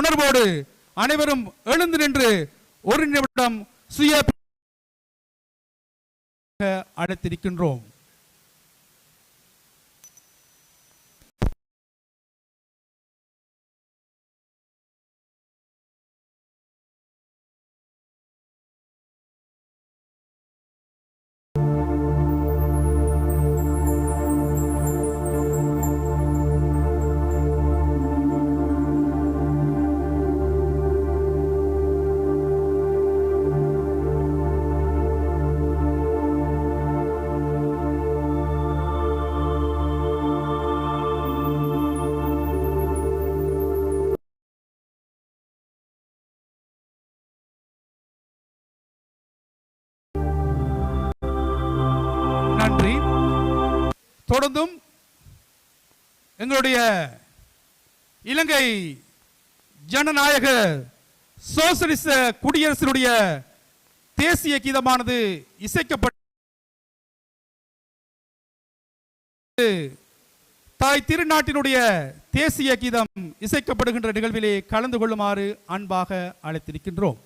உணர்வோடு அனைவரும் எழுந்து நின்று ஒரு நிமிடம் சுய அழைத்திருக்கின்றோம் தொடர்ந்தும் எங்களுடைய இலங்கை ஜனநாயக சோசலிச குடியரசினுடைய தேசிய கீதமானது இசைக்கப்பட்டு தாய் திருநாட்டினுடைய தேசிய கீதம் இசைக்கப்படுகின்ற நிகழ்விலே கலந்து கொள்ளுமாறு அன்பாக அழைத்திருக்கின்றோம்.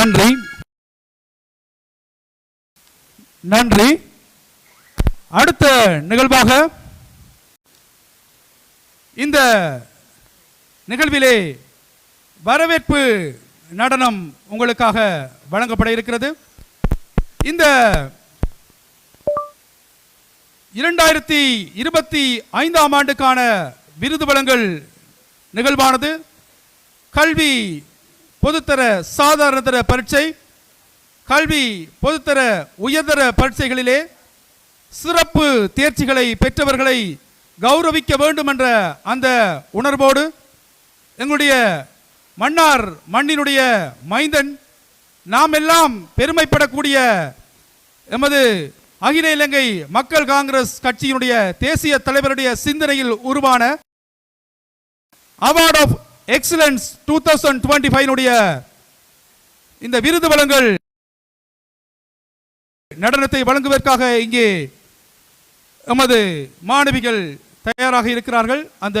நன்றி. நன்றி. அடுத்த நிகழ்வாக இந்த நிகழ்விலே வரவேற்பு நடனம் உங்களுக்காக வழங்கப்பட இருக்கிறது. இந்த இரண்டாயிரத்தி இருபத்தி ஐந்தாம் ஆண்டுக்கான விருது வழங்கல் நிகழ்வானது. கல்வி பொதுத்தர சாதாரணதர பரீட்சை கல்வி பொதுத்தர உயர்தர பரீட்சைகளிலே சிறப்பு தேர்ச்சிகளை பெற்றவர்களை கௌரவிக்க வேண்டும் என்ற அந்த உணர்வோடு எங்களுடைய மன்னார் மண்ணினுடைய மைந்தன் நாம் எல்லாம் பெருமைப்படக்கூடிய எமது அகில இலங்கை மக்கள் காங்கிரஸ் கட்சியினுடைய தேசிய தலைவருடைய சிந்தனையில் உருவான award of excellence two thousand twenty five இந்த விருது வழங்கல் நடனத்தை வழங்குவதற்காக இங்கே எமது மாணவிகள் தயாராக இருக்கிறார்கள். அந்த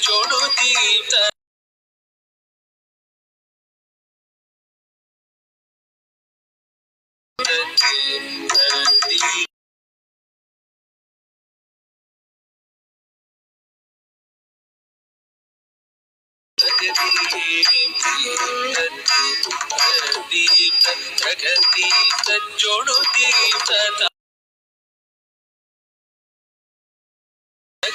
ಜೊಡುದಗದಿ ದೀಪ್ತ ಜೋಡು ದೀಪ್ತ